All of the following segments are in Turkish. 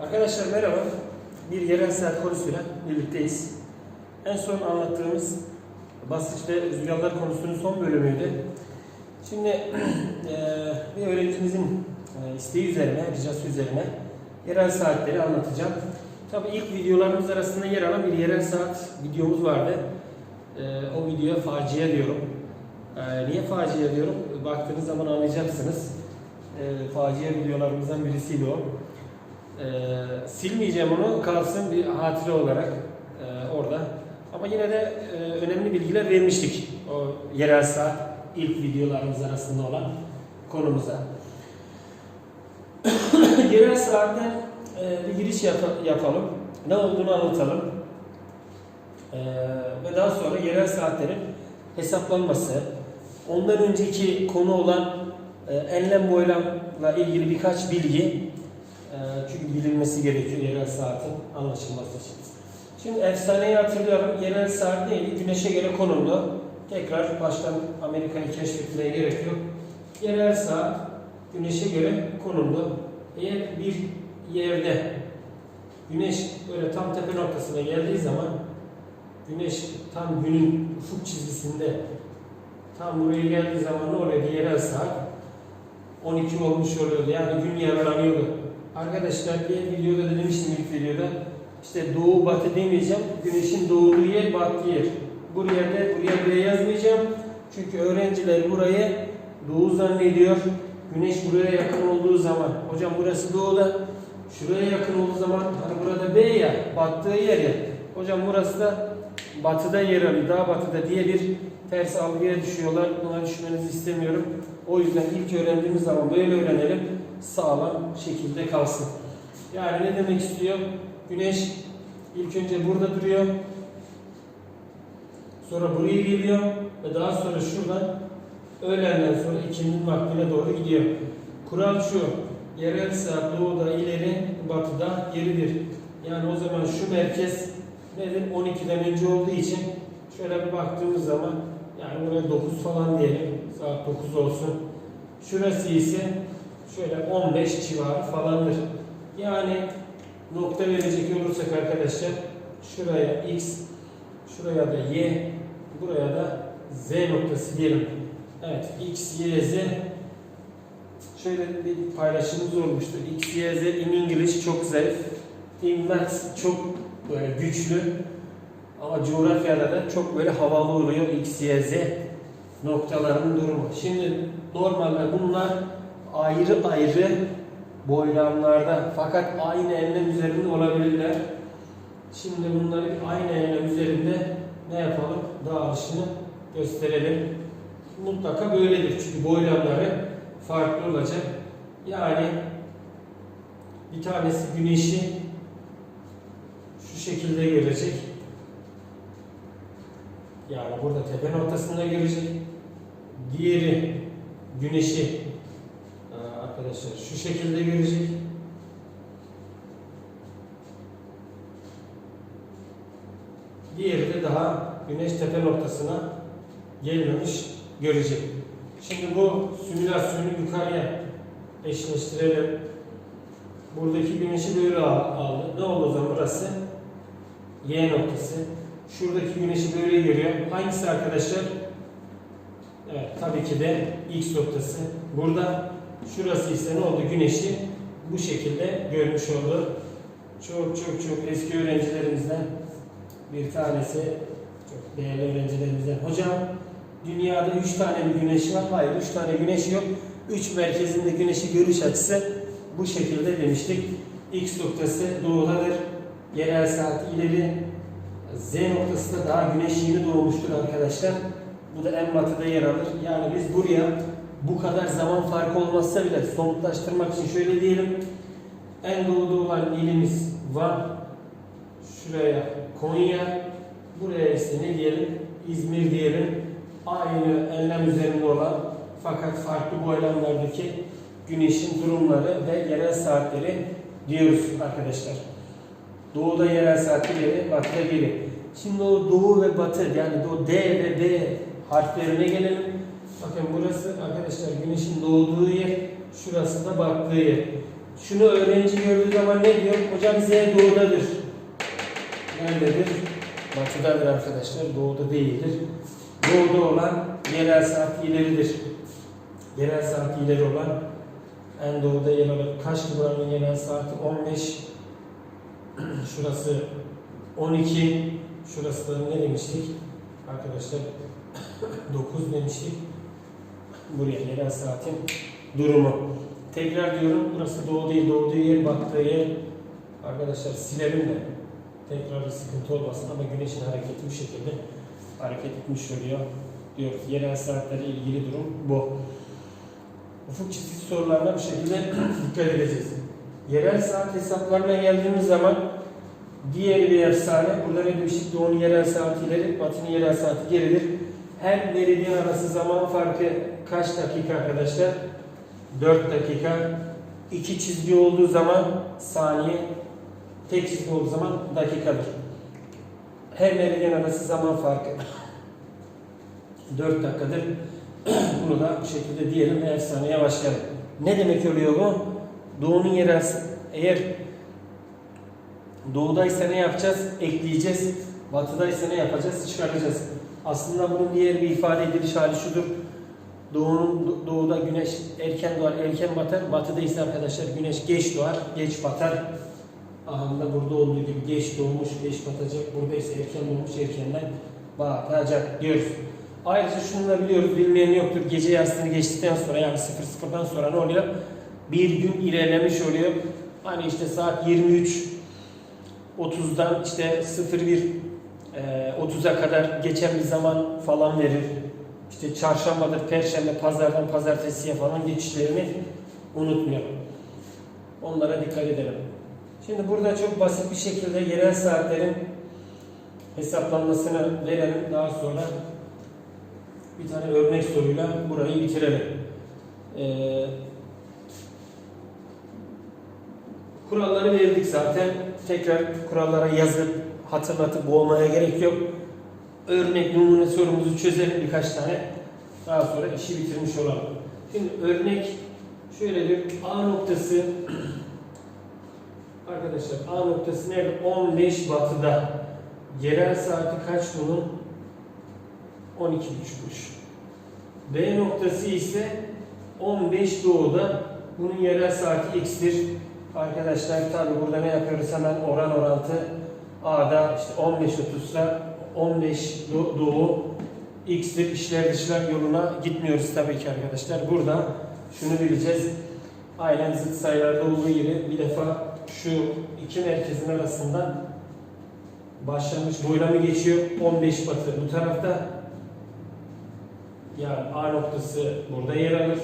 Arkadaşlar merhaba. Bir yerel saat konusuyla birlikteyiz. En son anlattığımız basınç ve rüzgarlar konusunun son bölümüydü. Şimdi eee, bir öğrencimizin eee, isteği üzerine, ricası üzerine yerel saatleri anlatacağım. Tabii ilk videolarımız arasında yer alan bir yerel saat videomuz vardı. Eee, o videoya facia diyorum. Eee, niye facia diyorum? Baktığınız zaman anlayacaksınız. Eee facia videolarımızdan birisiydi o. Ee, silmeyeceğim onu kalsın bir hatıra olarak e, orada. Ama yine de e, önemli bilgiler vermiştik o yerel saat ilk videolarımız arasında olan konumuza. yerel saatten e, bir giriş yap- yapalım. Ne olduğunu anlatalım. E, ve daha sonra yerel saatlerin hesaplanması, ondan önceki konu olan e, enlem boylamla ilgili birkaç bilgi çünkü bilinmesi gerekiyor yerel saatin anlaşılması için. Şimdi efsaneyi hatırlıyorum. Yerel saat neydi? Güneşe göre konumlu. Tekrar baştan Amerika'yı keşfetmeye gerek yok. Yerel saat güneşe göre konumlu. Eğer bir yerde güneş böyle tam tepe noktasına geldiği zaman güneş tam günün ufuk çizgisinde tam buraya geldiği zaman ne oluyordu? Yerel saat 12 olmuş oluyordu. Yani gün yarılanıyordu. Arkadaşlar bir videoda da demiştim ilk videoda. İşte doğu batı demeyeceğim. Güneşin doğduğu yer battığı yer. Buraya da buraya bile yazmayacağım. Çünkü öğrenciler burayı doğu zannediyor. Güneş buraya yakın olduğu zaman. Hocam burası doğuda. Şuraya yakın olduğu zaman hani burada B ya battığı yer ya. Hocam burası da batıda yer alıyor. Daha batıda diye bir ters algıya düşüyorlar. Buna düşmenizi istemiyorum. O yüzden ilk öğrendiğimiz zaman böyle öğrenelim sağlam şekilde kalsın. Yani ne demek istiyor? Güneş ilk önce burada duruyor. Sonra buraya geliyor ve daha sonra şuradan öğlenden sonra ikindinin vaktine doğru gidiyor. Kural şu. Yerel saat doğuda ileri, batıda geridir. Yani o zaman şu merkez nedir? 12'den önce olduğu için şöyle bir baktığımız zaman yani buraya 9 falan diyelim. Saat 9 olsun. Şurası ise şöyle 15 civarı falandır. Yani nokta verecek olursak arkadaşlar şuraya x, şuraya da y, buraya da z noktası diyelim. Evet x, y, z şöyle bir paylaşımımız olmuştu. X, y, z in English çok zayıf. In Maths çok böyle güçlü. Ama coğrafyada da çok böyle havalı oluyor X, Y, Z noktaların durumu. Şimdi normalde bunlar ayrı ayrı boylamlarda fakat aynı enlem üzerinde olabilirler. Şimdi bunları aynı enlem üzerinde ne yapalım? Dağılışını gösterelim. Mutlaka böyledir çünkü boylamları farklı olacak. Yani bir tanesi güneşi şekilde görecek. Yani burada tepe noktasında görecek. Diğeri güneşi Aa, arkadaşlar şu şekilde görecek. Diğeri de daha güneş tepe noktasına gelmemiş görecek. Şimdi bu simülasyonu yukarıya eşleştirelim. Buradaki güneşi böyle al- aldı. Ne oldu o zaman burası? Y noktası. Şuradaki güneşi böyle görüyor. Hangisi arkadaşlar? Evet tabii ki de X noktası. Burada şurası ise ne oldu? Güneşi bu şekilde görmüş oldu. Çok çok çok eski öğrencilerimizden bir tanesi çok değerli öğrencilerimizden. Hocam dünyada 3 tane mi güneş var? Hayır 3 tane güneş yok. 3 merkezinde güneşi görüş açısı bu şekilde demiştik. X noktası doğudadır. Yerel saat ileri. Z noktası da daha güneş yeni doğmuştur arkadaşlar. Bu da en batıda yer alır. Yani biz buraya bu kadar zaman farkı olmazsa bile somutlaştırmak için şöyle diyelim. En doğuda olan ilimiz Van. Şuraya Konya. Buraya ise ne diyelim? İzmir diyelim. Aynı enlem üzerinde olan fakat farklı boylamlardaki güneşin durumları ve yerel saatleri diyoruz arkadaşlar. Doğuda yerel saatleri, batıda geri. Şimdi o doğu ve batı yani o D ve B harflerine gelelim. Bakın burası arkadaşlar güneşin doğduğu yer, şurası da battığı yer. Şunu öğrenci gördüğü zaman ne diyor? Hocam Z doğudadır. Nerededir? Batıdadır arkadaşlar. Doğuda değildir. Doğuda olan yerel saat ileridir. Yerel saat ileri olan en doğuda yer alır. Kaç buranın yerel saati? 15. Şurası 12. Şurası da ne demiştik? Arkadaşlar 9 demiştik. Buraya yerel saatin durumu. Tekrar diyorum burası doğu değil, doğduğu yer, baktığı yer. Arkadaşlar silerim de tekrar bir sıkıntı olmasın ama güneşin hareketi bu şekilde hareket etmiş oluyor diyoruz. Yerel saatlere ilgili durum bu. Ufuk çizgi sorularına bu şekilde dikkat edeceğiz. Yerel saat hesaplarına geldiğimiz zaman diğer bir efsane, burada ne demiştik? Doğunun yerel saati ileri, batının yerel saati geridir. Her meridyen arası zaman farkı kaç dakika arkadaşlar? 4 dakika. İki çizgi olduğu zaman saniye, tek çizgi olduğu zaman dakikadır. Her meridyen arası zaman farkı 4 dakikadır. Bunu da bu şekilde diyelim ve efsaneye başlayalım. Ne demek oluyor bu? Doğunun yerel eğer doğudaysa ne yapacağız? Ekleyeceğiz. Batıdaysa ne yapacağız? Çıkaracağız. Aslında bunun diğer bir ifade ediliş hali şudur. Doğunun doğuda güneş erken doğar, erken batar. Batıda ise arkadaşlar güneş geç doğar, geç batar. Aha da burada olduğu gibi geç doğmuş, geç batacak. Burada ise erken doğmuş, erkenden batacak diyoruz. Ayrıca şunu da biliyoruz, bilmeyen yoktur. Gece yarısını geçtikten sonra yani 00'dan sonra ne oluyor? Bir gün ilerlemiş oluyor. Hani işte saat 23 30'dan işte 01 e, 30'a kadar geçen bir zaman falan verir. İşte çarşambadır, perşembe, pazardan pazartesiye falan geçişlerini unutmayalım. Onlara dikkat edelim. Şimdi burada çok basit bir şekilde yerel saatlerin hesaplanmasını verelim. Daha sonra bir tane örnek soruyla burayı bitirelim. Ee, kuralları verdik zaten. Tekrar kurallara yazıp hatırlatıp boğmaya gerek yok. Örnek numune sorumuzu çözelim birkaç tane. Daha sonra işi bitirmiş olalım. Şimdi örnek şöyle bir A noktası Arkadaşlar A noktası nerede? 15 batıda. Yerel saati kaç bunun? 12.30'muş. B noktası ise 15 doğuda. Bunun yerel saati x'tir. Arkadaşlar tabi burada ne yapıyoruz? Hemen oran orantı A'da işte 15 30'sa 15 do- doğu x'tir. İşler dışlar yoluna gitmiyoruz tabii ki arkadaşlar. Burada şunu bileceğiz. Aynen zıt sayılarda olduğu gibi bir defa şu iki merkezin arasında başlangıç boylamı geçiyor. 15 batı bu tarafta. Yani A noktası burada yer alır.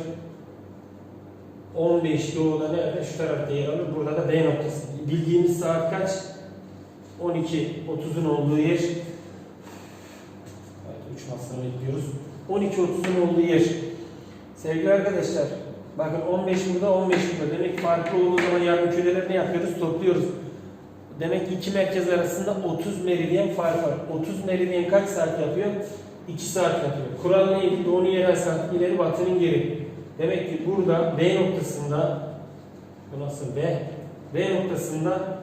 15 doğuda nerede? Şu tarafta yer alır. Burada da B noktası. Bildiğimiz saat kaç? 12.30'un olduğu yer. Evet, uçmasını bekliyoruz. 12.30'un olduğu yer. Sevgili arkadaşlar, bakın 15 burada, 15 burada. Demek farklı olduğu zaman yarım küreleri ne yapıyoruz? Topluyoruz. Demek ki iki merkez arasında 30 meridyen fark var. 30 meridyen kaç saat yapıyor? 2 saat yapıyor. Kural neydi? Doğunun yerel saat ileri, batının geri. Demek ki burada B noktasında bu nasıl B? B noktasında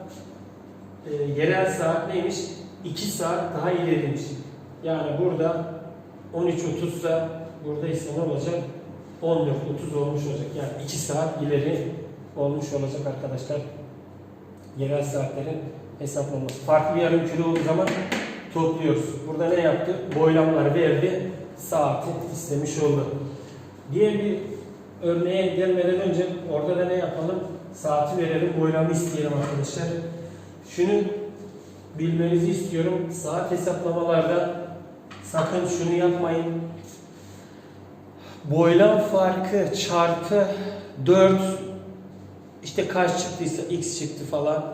e, yerel saat neymiş? 2 saat daha ileriymiş. Yani burada 13.30 ise burada ise ne olacak? 14.30 olmuş olacak. Yani 2 saat ileri olmuş olacak arkadaşlar. Yerel saatlerin hesaplanması. Farklı bir yarım kilo olduğu zaman topluyoruz. Burada ne yaptı? Boylamları verdi. Saati istemiş oldu. Diğer bir örneğe gelmeden önce orada da ne yapalım? Saati verelim, boylamı isteyelim arkadaşlar. Şunu bilmenizi istiyorum. Saat hesaplamalarda sakın şunu yapmayın. Boylam farkı çarpı 4 işte kaç çıktıysa x çıktı falan.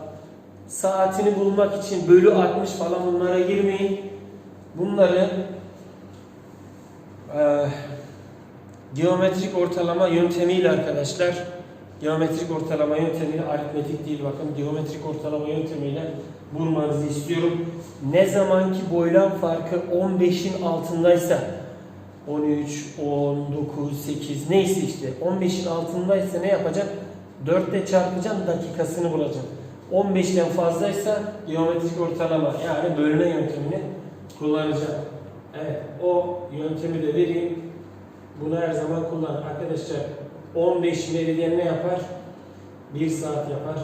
Saatini bulmak için bölü 60 falan bunlara girmeyin. Bunları geometrik ortalama yöntemiyle arkadaşlar geometrik ortalama yöntemiyle aritmetik değil bakın geometrik ortalama yöntemiyle bulmanızı istiyorum. Ne zaman ki boylam farkı 15'in altındaysa 13, 10, 9, 8 neyse işte 15'in altındaysa ne yapacak? 4 ile çarpacaksın dakikasını bulacaksın. 15'ten fazlaysa geometrik ortalama yani bölme yöntemini kullanacağım. Evet o yöntemi de vereyim. Bunu her zaman kullan. Arkadaşlar 15 meridyen ne yapar? 1 saat yapar.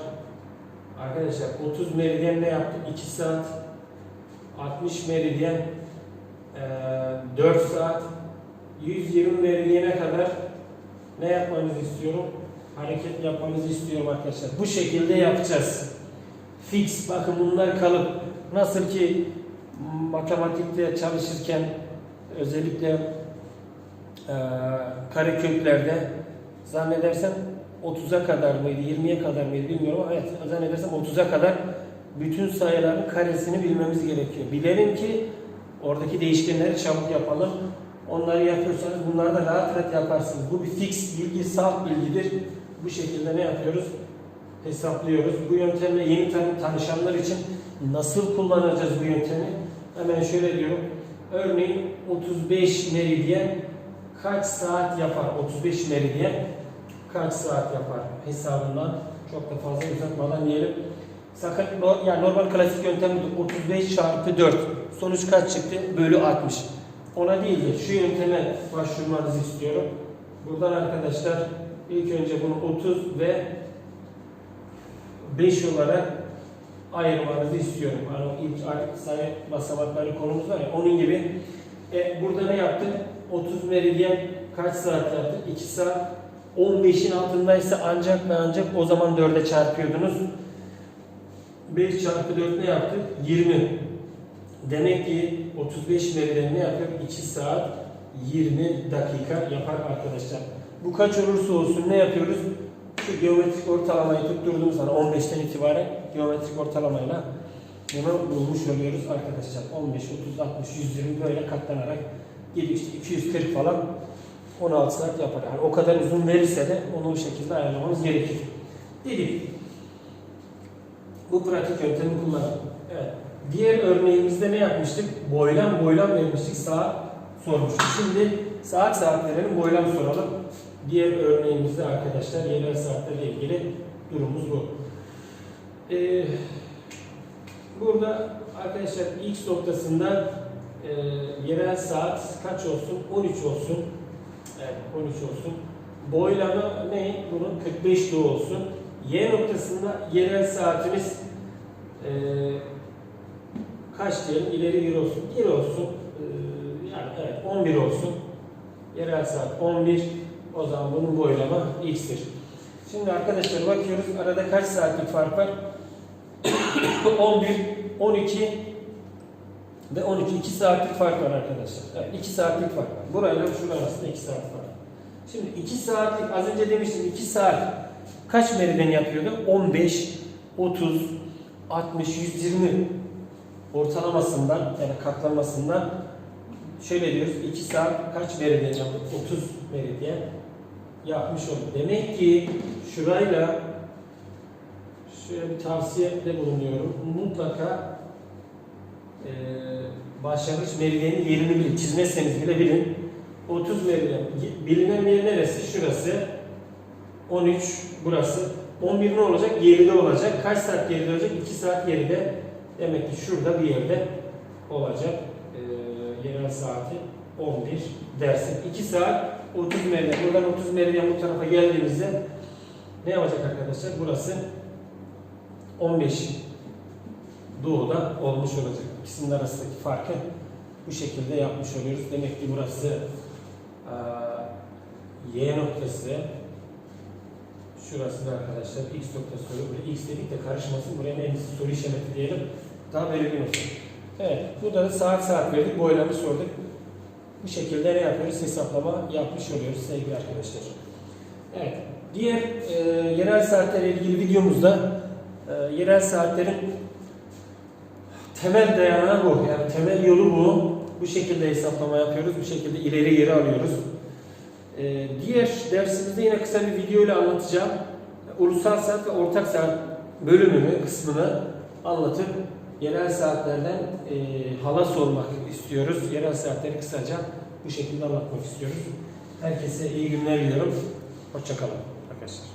Arkadaşlar 30 meridyen ne yaptı? 2 saat. 60 meridyen eee 4 saat. 120 meridyene kadar ne yapmanızı istiyorum? Hareket yapmanızı istiyorum arkadaşlar. Bu şekilde yapacağız. Fix. Bakın bunlar kalıp. Nasıl ki matematikte çalışırken özellikle eee kareköklerde zannedersem 30'a kadar mıydı, 20'ye kadar mıydı bilmiyorum ama evet zannedersem 30'a kadar bütün sayıların karesini bilmemiz gerekiyor. Bilelim ki oradaki değişkenleri çabuk yapalım. Onları yapıyorsanız bunları da rahat rahat yaparsınız. Bu bir fix bilgi, salt bilgidir. Bu şekilde ne yapıyoruz? Hesaplıyoruz. Bu yöntemle yeni tan- tanışanlar için nasıl kullanacağız bu yöntemi? Hemen şöyle diyorum. Örneğin 35 meridyen kaç saat yapar? 35 meridyen kaç saat yapar hesabından çok da fazla uzatmadan diyelim. Sakın yani normal klasik yöntem budur. 35 çarpı 4. Sonuç kaç çıktı? Bölü 60. Ona değil de şu yönteme başvurmanızı istiyorum. Buradan arkadaşlar ilk önce bunu 30 ve 5 olarak ayırmanızı istiyorum. Hani ilk ay- sayı basamakları konumuz var ya onun gibi. E, burada ne yaptık? 30 meridyen kaç saat yaptık? 2 saat. 15'in altındaysa ancak ve ancak o zaman 4'e çarpıyordunuz. 5 çarpı 4 ne yaptı? 20. Demek ki 35 meridyen ne yapıyor? 2 saat 20 dakika yapar arkadaşlar. Bu kaç olursa olsun ne yapıyoruz? Şu geometrik ortalamayı tutturduğumuz zaman 15'ten itibaren geometrik ortalamayla bunu bulmuş oluyoruz arkadaşlar. 15, 30, 60, 120 böyle katlanarak gidiyor işte 240 falan 16 saat yapar. Yani o kadar uzun verirse de onu bu şekilde ayarlamamız gerekir. Dedik. Bu pratik yöntemi kullanalım. Evet. Diğer örneğimizde ne yapmıştık? Boylam boylam vermiştik. Saat sormuştuk. Şimdi saat saat verelim boylam soralım. Diğer örneğimizde arkadaşlar yerel saatlerle ilgili durumumuz bu. Ee, burada arkadaşlar X noktasında e, yerel saat kaç olsun? 13 olsun. Evet 13 olsun. Boylamı ne? Bunun 45 doğu olsun. Y noktasında yerel saatimiz e, kaç diyelim? İleri 1 olsun. 1 olsun. E, yani evet 11 olsun. Yerel saat 11. O zaman bunun boylama x'tir. Şimdi arkadaşlar bakıyoruz arada kaç saatlik fark var? 11, 12 ve 12 2 saatlik fark var arkadaşlar. Evet 2 saatlik fark var. Burayla şurası arasında 2 saat var. Şimdi 2 saatlik az önce demiştim 2 saat kaç meridyen yapıyordu? 15, 30, 60, 120 ortalamasından yani katlamasından şöyle diyoruz 2 saat kaç meridyen yaptık? 30 meridyen yapmış olduk. Demek ki şurayla şöyle bir tavsiyede bulunuyorum. Mutlaka eee başlangıç meridyenin yerini bilin. Çizmezseniz bile bilin. 30 meridyen. Bilinen yer neresi? Şurası. 13 burası. 11 ne olacak? Geride olacak. Kaç saat geride olacak? 2 saat geride. Demek ki şurada bir yerde olacak. Eee yerel saati 11 dersin. 2 saat 30 meridyen. Buradan 30 meridyen bu tarafa geldiğimizde ne yapacak arkadaşlar? Burası 15 doğuda olmuş olacak. İkisinin arasındaki farkı bu şekilde yapmış oluyoruz. Demek ki burası eee, Y noktası şurası da arkadaşlar X noktası oluyor. Buraya X dedik de karışmasın. Buraya en iyisi soru işareti diyelim. Daha belirgin olsun. Evet. Burada da saat saat verdik. Boylamı sorduk. Bu şekilde ne yapıyoruz? Hesaplama yapmış oluyoruz sevgili arkadaşlar. Evet. Diğer e, yerel saatlerle ilgili videomuzda e, yerel saatlerin temel dayanağı bu. Yani temel yolu bu. Bu şekilde hesaplama yapıyoruz. Bu şekilde ileri geri alıyoruz. E, diğer dersimizde yine kısa bir video ile anlatacağım. Ulusal saat ve ortak saat bölümünü, kısmını anlatıp yerel saatlerden e, hala sormak istiyoruz. Yerel saatleri kısaca bu şekilde anlatmak istiyoruz. Herkese iyi günler diliyorum. Hoşçakalın arkadaşlar.